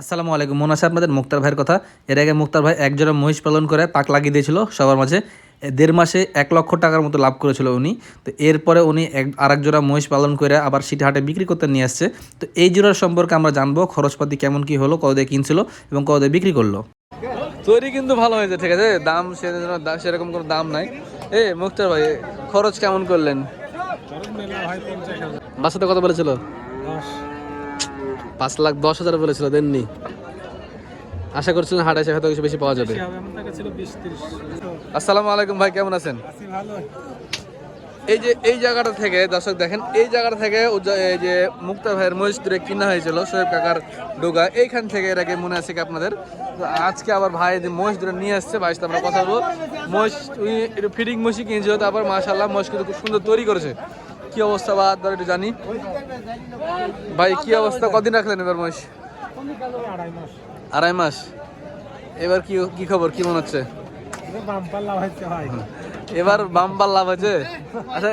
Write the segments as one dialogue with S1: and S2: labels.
S1: আসসালামু আলাইকুম। মনে আছে আপনাদের মুক্তার ভাইয়ের কথা? এর আগে মুক্তার ভাই একজোড়া মহিষ পালন করে পাক লাগিয়ে দিয়েছিল সবার মাঝে। দেড় মাসে এক লক্ষ টাকার মতো লাভ করেছিল উনি। তো এরপরে উনি এক আরেক জোড়া মহিষ পালন করে আবার সিটি হাটে বিক্রি করতে নিয়ে আসছে। তো এই জোড়ার সম্পর্কে আমরা জানব খরচপাতি কেমন কি হলো কত দিয়ে কিনছিল এবং কত দিয়ে বিক্রি করল। তৈরি কিন্তু ভালো হয়েছে ঠিক আছে? দাম সেরকম কোনো দাম নাই। এ মুক্তার ভাই খরচ কেমন করলেন? বাসাতে কত বলেছিল? পাঁচ লাখ দশ হাজার বলেছিল দেননি। আশা করছিলেন হাট এসে হয়তো কিছু বেশি পাওয়া যাবে। আসসালামু আলাইকুম ভাই কেমন আছেন? এই যে এই জায়গাটা থেকে দর্শক দেখেন এই জায়গাটা থেকে এই যে মুক্তা ভাইয়ের মহিষ দূরে কিনা হয়েছিল সোহেব কাকার ডোগা। এইখান থেকে এর আগে মনে আছে কি আপনাদের? তো আজকে আবার ভাই যে মহিষ দূরে নিয়ে আসছে ভাই আমরা কথা বলব। মহিষ ফিটিং মহিষই কিনছিল তারপর মাশাল্লাহ মহিষ কিন্তু খুব সুন্দর তৈরি করেছে। কি অবস্থা বা একটু জানি। ভাই, কি অবস্থা? কদিন রাখলেন এবার মহিষ? আড়াই মাস। এবার কি কি খবর? কি মনে হচ্ছে? এবার বাম্পার লাভ আছে আচ্ছা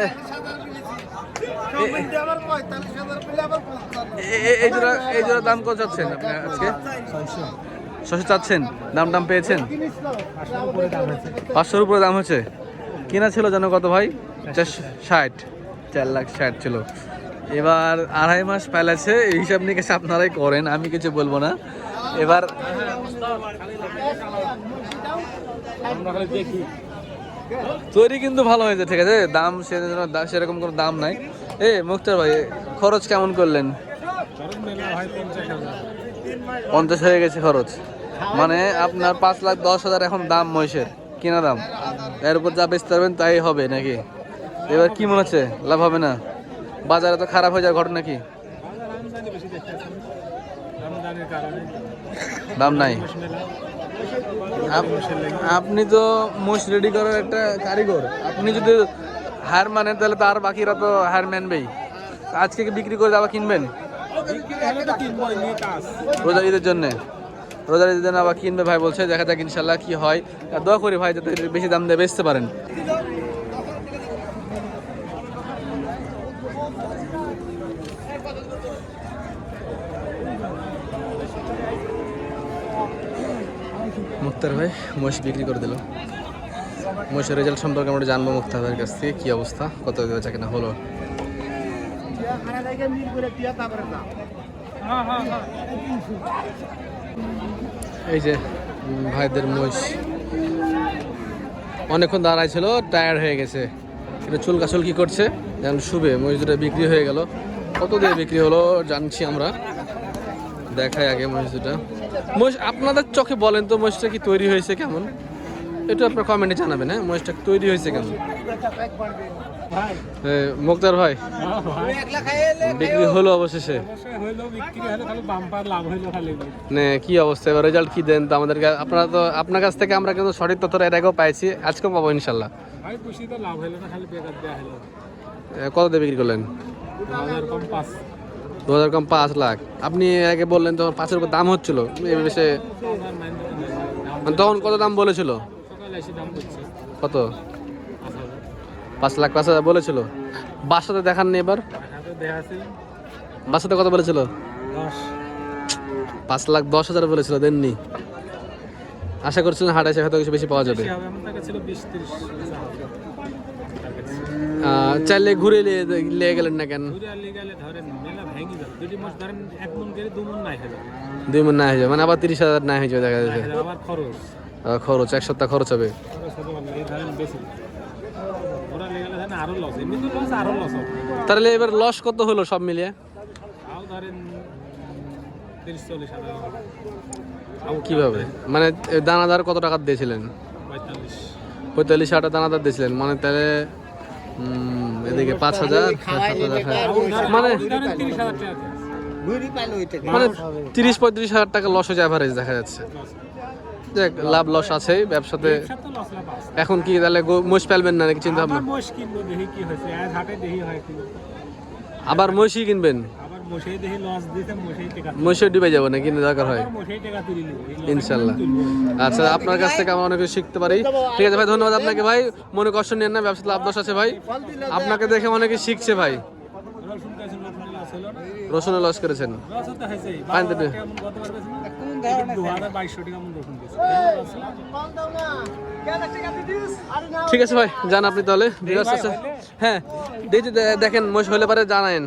S1: এই জোড়া এই জোড়া দাম কত চাচ্ছেন চাচ্ছেন। দাম দাম পেয়েছেন? পাঁচশোর উপরে দাম হচ্ছে কিনা ছিল যেন কত ভাই? ষাট। চার লাখ ষাট ছিল। এবার আড়াই মাস পেলেছে এই হিসাব নিকেশ আপনারাই করেন, আমি কিছু বলব না। এবার তৈরি কিন্তু ভালো হয়েছে, ঠিক আছে? দাম সেরকম কোনো দাম নাই। এ, মুক্তার ভাই, খরচ কেমন করলেন? পঞ্চাশ হয়ে গেছে খরচ। মানে আপনার পাঁচ লাখ দশ হাজার এখন দাম মহিষের, কিনা দাম? এর উপর যা বেচতে পারবেন তাই হবে নাকি? এবার কি মনে হচ্ছে? লাভ হবে না? বাজারে তো খারাপ হয়ে যাওয়ার ঘটনা কি দাম নাই। আপনি তো মোষ রেডি করার একটা কারিগর। আপনি যদি হার মানেন, তাহলে তো আর বাকিরা তো হার মানবেই। আজকে বিক্রি করে আবার কিনবেন? রোজার ঈদের জন্য। রোজার ঈদের জন্য আবার কিনবে ভাই বলছে, দেখা যাক ইনশাল্লাহ কি হয়। দোয়া করি ভাই, যাতে বেশি দাম দিয়ে বেচতে পারেন। মুক্তার ভাই, মহিষ বিক্রি করে দিল। মহিষের রেজাল্ট সম্পর্কে আমরা জানব মুক্তার ভাইয়ের কাছ থেকে, কি অবস্থা? কত বেচা কেনা হলো? এই যে ভাইদের মহিষ। অনেকক্ষণ দাঁড়ায় ছিল টায়ার্ড হয়ে গেছে। এটা চুলকাচুল কি করছে? যেন শুবে মহিষ দুটো বিক্রি হয়ে গেল। কত দিয়ে বিক্রি হলো জানছি আমরা। দেখাই আগে মহিষ দুটা মহিষ আপনাদের চোখে বলেন তো মহিষটা কি তৈরি হয়েছে কেমন? একটু আপনার কমেন্টে জানাবেন হ্যাঁ? মহিষটা তৈরি হয়েছে কেমন? মুক্তার ভাই বিক্রি হলো অবশেষে? কি অবস্থা? এবার রেজাল্ট কি দেন তো আমাদেরকে? আপনারা তো আপনার কাছ থেকে আমরা কিন্তু সঠিক তথ্য এর আগেও পাইছি আজকেও পাবো ইনশাল্লাহ। কত দিয়ে বিক্রি করলেন? দু হাজার কম পাঁচ লাখ। আপনি আগে বললেন তখন পাঁচের উপর দাম হচ্ছিল বেশি মানে তখন কত দাম বলেছিল? কত? পাঁচ লাখ, পাঁচ হাজার বলেছিল। বাসাতে দেখাননি এবার? বাসাতে কত বলেছিল? পাঁচ লাখ দশ হাজার বলেছিল, দেননি। আশা করছিলেন হাট এসে হয়তো কিছু বেশি পাওয়া যাবে। চাইলে ঘুরে লিয়ে গেলেন না কেন? দুই মন না হয়ে যাবে মানে আবার তিরিশ হাজার না হয়ে যাবে দেখা যাচ্ছে। খরচ। এক সপ্তাহ খরচ হবে। তাহলে এবার লস কত হলো সব মিলিয়ে? কীভাবে? মানে দানাদার কত টাকা দিয়েছিলেন? পঁয়তাল্লিশ। হাজার দানাদার দিয়েছিলেন মানে তাহলে এদিকে পাঁচ হাজার। মানে মানে তিরিশ পঁয়ত্রিশ হাজার টাকা লস হয়েছে অ্যাভারেজ দেখা যাচ্ছে। দেখ লাভ লস আছে ব্যবসাতে এখন কি তাহলে মোষ ফেলবেন না নাকি চিন্তা ভাবনা? আবার মহিষই কিনবেন? ডুবে যাব না কিনে দরকার হয়। ইনশাল্লাহ। আচ্ছা আপনার কাছ থেকে আমরা অনেক শিখতে পারি। ঠিক আছে ভাই ধন্যবাদ আপনাকে ভাই। মনে কষ্ট নেন না ব্যবসাতে লাভ দোষ আছে ভাই। আপনাকে দেখে অনেকে শিখছে ভাই।
S2: রসুনে লস করেছেন। ঠিক আছে ভাই যান আপনি তাহলে। হ্যাঁ দেখি দেখেন মোষ হলে পারে জানায়েন।